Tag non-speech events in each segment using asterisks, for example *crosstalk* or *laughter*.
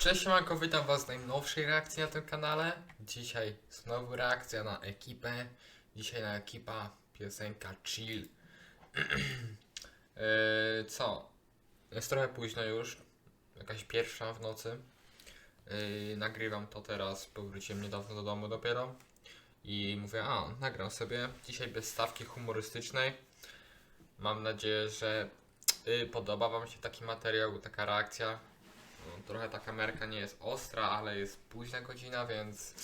Cześć Manko, witam was w najnowszej reakcji na tym kanale. Dzisiaj znowu reakcja na ekipę. Dzisiaj na ekipa piosenka Chill. *clears throat* Yy, co? Jest trochę późno już. Jakaś pierwsza w nocy. Yy, nagrywam to teraz, bo wróciłem niedawno do domu dopiero. I mówię, a, nagram sobie. Dzisiaj bez stawki humorystycznej. Mam nadzieję, że yy, podoba wam się taki materiał, taka reakcja. No, trochę ta kamerka nie jest ostra, ale jest późna godzina, więc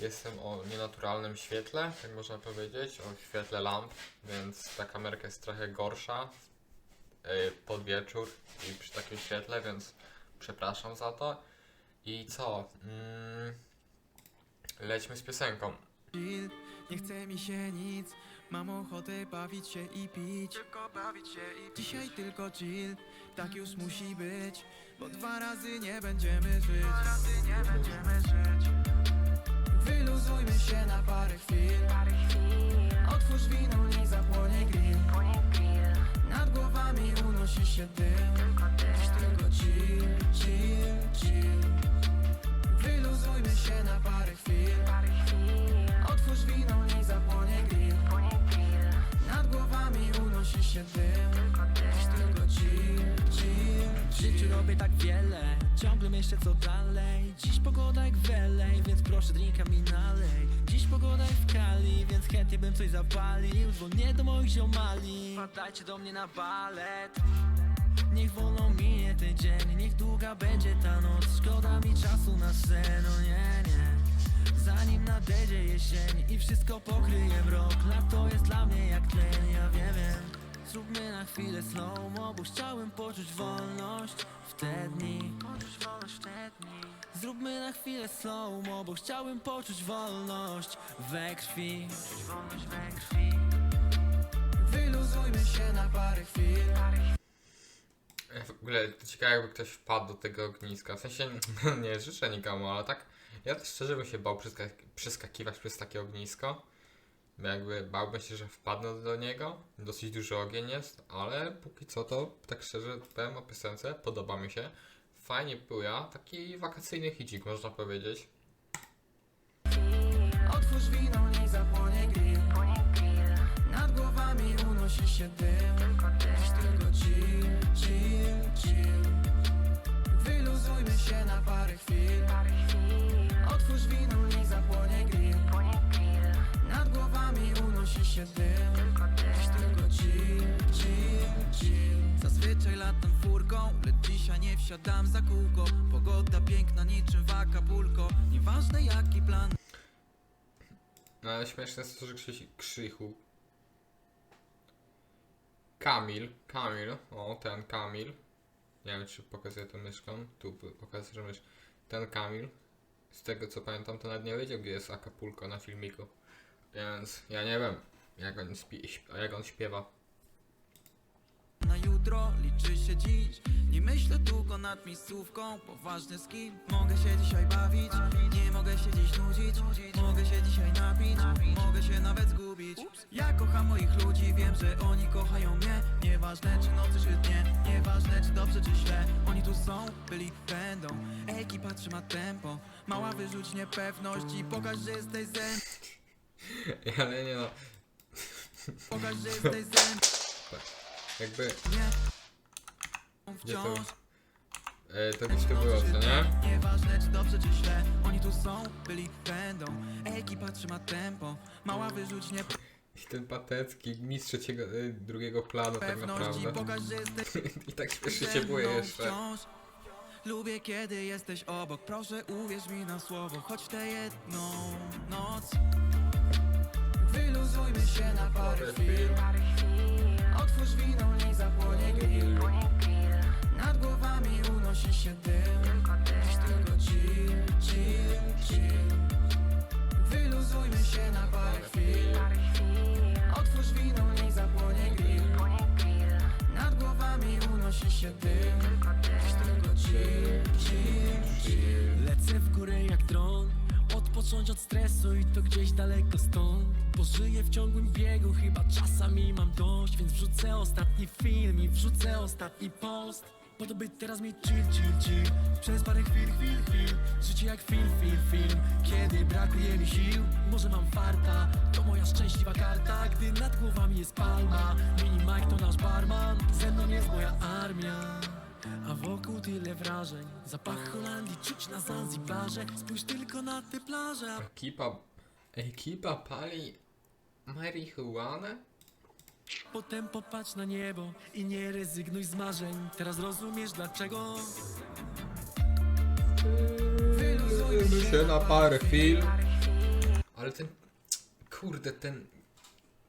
jestem o nienaturalnym świetle, tak można powiedzieć, o świetle lamp, więc ta kamerka jest trochę gorsza yy, pod wieczór i przy takim świetle, więc przepraszam za to. I co? Mm, lećmy z piosenką. nie chce mi się nic Mam ochotę bawić się i pić. Tylko bawić się i pić. Dzisiaj tylko chill, tak już musi być Bo dwa razy nie będziemy żyć. Dwa razy nie będziemy żyć. Wyluzujmy się na parę chwil. Otwórz wino i zapłonie grill. Nad głowami unosi się dym się chill, chill, W życiu robię tak wiele, ciągle myślę co dalej. Dziś pogoda jak w LA, więc proszę drinka mi nalej. Dziś pogoda jak w Kali, więc chętnie bym coś zapalił Dzwonię do moich ziomali, wpadajcie do mnie na balet. Niech wolno minie ten dzień, niech długa będzie ta noc. Szkoda mi czasu na sen, no nie, nie. Zanim nadejdzie jesień i wszystko pokryje mrok Lato jest dla mnie jak tlen, ja wiem, wiem Zróbmy na chwilę slow-mo, bo chciałem poczuć wolność w te dni Zróbmy na chwilę slow-mo, bo chciałem poczuć wolność we krwi Wyluzujmy się na parę chwil W ogóle ciekawe jakby ktoś wpadł do tego ogniska. W sensie *laughs* nie życzę nikomu, ale tak. Ja też szczerze bym się bał przeska- przeskakiwać przez takie ognisko. Jakby bałbym się, że wpadnę do niego. Dosyć duży ogień jest, ale póki co to tak szczerze powiem o piosence, podoba mi się. Fajnie buja, taki wakacyjny hicik można powiedzieć. Otwórz wino i zapłonie grill Nad głowami unosi się dym Dziś tylko chill, chill, chill Wyluzujmy się na parę chwil wsiadam za kółko Pogoda piękna niczym w Acapulco Nieważne jaki plan No ale śmieszne jest to, że Krzyś, Krzychu. Kamil, Kamil, o ten Kamil. Nie wiem czy pokazuję tą myszką. Tu pokazuję, że mysz. Ten Kamil. Z tego co pamiętam, to nawet nie wiedział gdzie jest Acapulco na filmiku. Więc ja nie wiem jak on śpiewa. Jutro, liczy się dziś. Nie myślę długo nad miejscówką, poważny z kim Mogę się dzisiaj bawić, nie mogę się dziś nudzić Mogę się dzisiaj napić, mogę się nawet zgubić. Ja kocham moich ludzi, wiem, że oni kochają mnie. Nieważne czy nocy czy dnie, nieważne czy dobrze czy źle. Oni tu są, byli, będą. Ekipa trzyma tempo. Mała wyrzuć niepewność i pokaż, że jesteś zen Ale nie no, Pokaż, że jesteś zen jakby Nie Gdzie to? E, to gdzieś było, co nie? Nieważne czy dobrze czy źle Oni tu są, byli, będą Ekipa trzyma tempo Mała wyrzuć I ten patecki mistrz trzeciego, e, drugiego planu tak niepewność i naprawdę. pokaż, że jesteś *laughs* I tak śmiesznie się boję mną jeszcze. wciąż Lubię kiedy jesteś obok Proszę uwierz mi na słowo Choć w tę jedną noc Wyluzujmy się na parę chwil Otwórz wino i zapłonie grill daleko stąd Pożyję w ciągłym biegu, chyba czasami mam dość Więc wrzucę ostatni film i wrzucę ostatni post. Po to by teraz mieć chill, chill, chill. Przez parę chwil, chwil, chwil. Życie jak film, film, film. Kiedy brakuje mi sił Może mam farta. To moja szczęśliwa karta Gdy nad głowami jest palma. Mini Mike to nasz barman Ze mną jest moja armia. A wokół tyle wrażeń. Zapach Holandii czuć na Zanzibarze. Spójrz tylko na te plaże. A Ekipa, pali marihuanę? Potem popatrz na niebo i nie rezygnuj z marzeń Teraz rozumiesz dlaczego Wyluzujmy się na parę chwil. Ale ten, kurde, ten,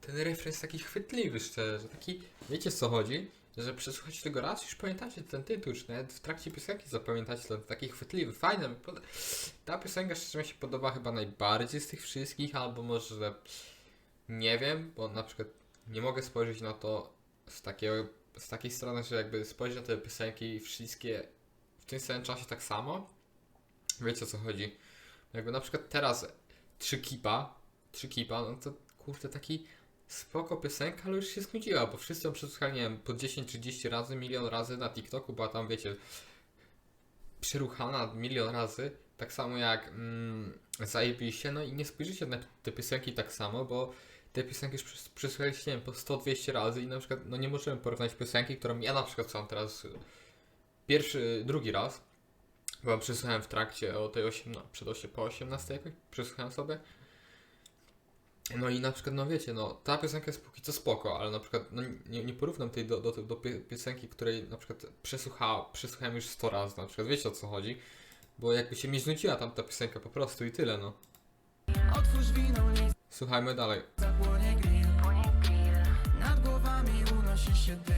ten refren jest taki chwytliwy szczerze, taki, wiecie co chodzi? Że przesłuchacie tego raz, już pamiętacie ten tytuł, czy nawet w trakcie piosenki zapamiętacie ten taki chwytliwy, fajny. Ta piosenka szczerze mi się podoba chyba najbardziej z tych wszystkich, albo może, nie wiem, bo na przykład nie mogę spojrzeć na to z takiego, z takiej strony, że jakby spojrzeć na te piosenki wszystkie w tym samym czasie tak samo. Wiecie o co chodzi? Jakby na przykład teraz trzy kipa, trzy kipa, no to kurde taki spoko piosenka, ale już się znudziła, bo wszyscy ją przesłuchali, po 10-30 razy, milion razy na TikToku, była tam, wiecie, przeruchana milion razy, tak samo jak mm, zajebiście, no i nie spojrzycie na te piosenki tak samo, bo te piosenki już przes- przesłuchaliście, nie wiem, po 100-200 razy i na przykład, no nie możemy porównać piosenki, którą ja na przykład sam teraz pierwszy, drugi raz, bo przesłuchałem w trakcie o tej 18, przed 8, po 18 jakoś, przesłuchałem sobie. No i na przykład, no wiecie, no ta piosenka jest póki co spoko, ale na przykład no, nie, nie porównam tej do, do, do piosenki, której na przykład przesłucha, przesłuchałem już 100 razy, na przykład wiecie o co chodzi, bo jakby się mi znudziła tam ta piosenka po prostu i tyle, no. Otwórz niech Słuchajmy dalej. zapłonie grill Nad głowami unosi się dym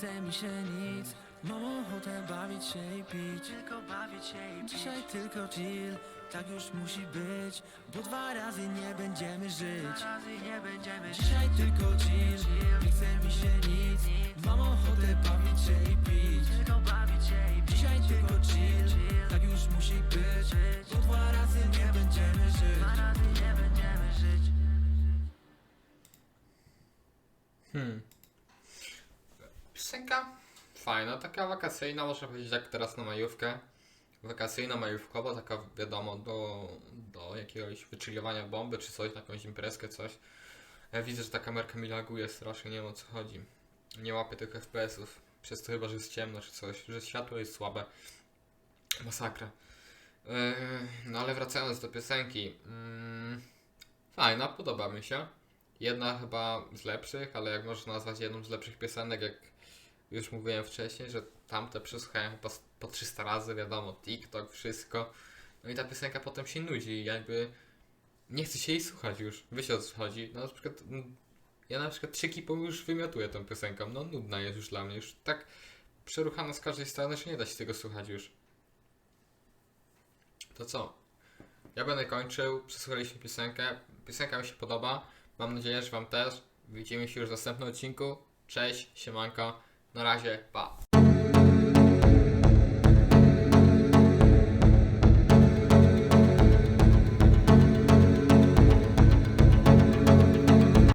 chce mi się nic Mam ochotę bawić się i pić. Tylko bawić się i pić. Dzisiaj tylko chill, tak już musi być Bo dwa razy nie będziemy żyć. Dzisiaj tylko chill, nie chce mi się nic Mam ochotę bawić się i pić. Tylko bawić się i pić. Dzisiaj tylko chill, tak już musi być Bo dwa razy nie będziemy żyć. Dwa razy nie będziemy żyć. Hmm. Piosenka fajna, taka wakacyjna, można powiedzieć jak teraz na majówkę. Wakacyjna, majówkowa, taka wiadomo, do, do jakiegoś wycziliowania bomby czy coś, na jakąś imprezkę, coś. Ja widzę, że ta kamerka mi laguje strasznie, nie wiem o co chodzi. Nie łapię tych FPS-ów, przez to chyba, że jest ciemno czy coś, że światło jest słabe. Masakra. Yy, no ale wracając do piosenki. Mm, fajna, podoba mi się jedna chyba z lepszych, ale jak można nazwać jedną z lepszych piosenek, jak już mówiłem wcześniej, że tamte przesłuchałem chyba po 300 razy, wiadomo, TikTok, wszystko. No i ta piosenka potem się nudzi i jakby nie chce się jej słuchać już. Wiecie o co chodzi? No na przykład ja na przykład trzy kipą już wymiotuję tą piosenką, no nudna jest już dla mnie, już tak przeruchana z każdej strony, że nie da się tego słuchać już. To co? Ja będę kończył, przesłuchaliśmy piosenkę, piosenka mi się podoba, mam nadzieję, że Wam też. Widzimy się już w następnym odcinku. Cześć, siemanko, 那来学吧。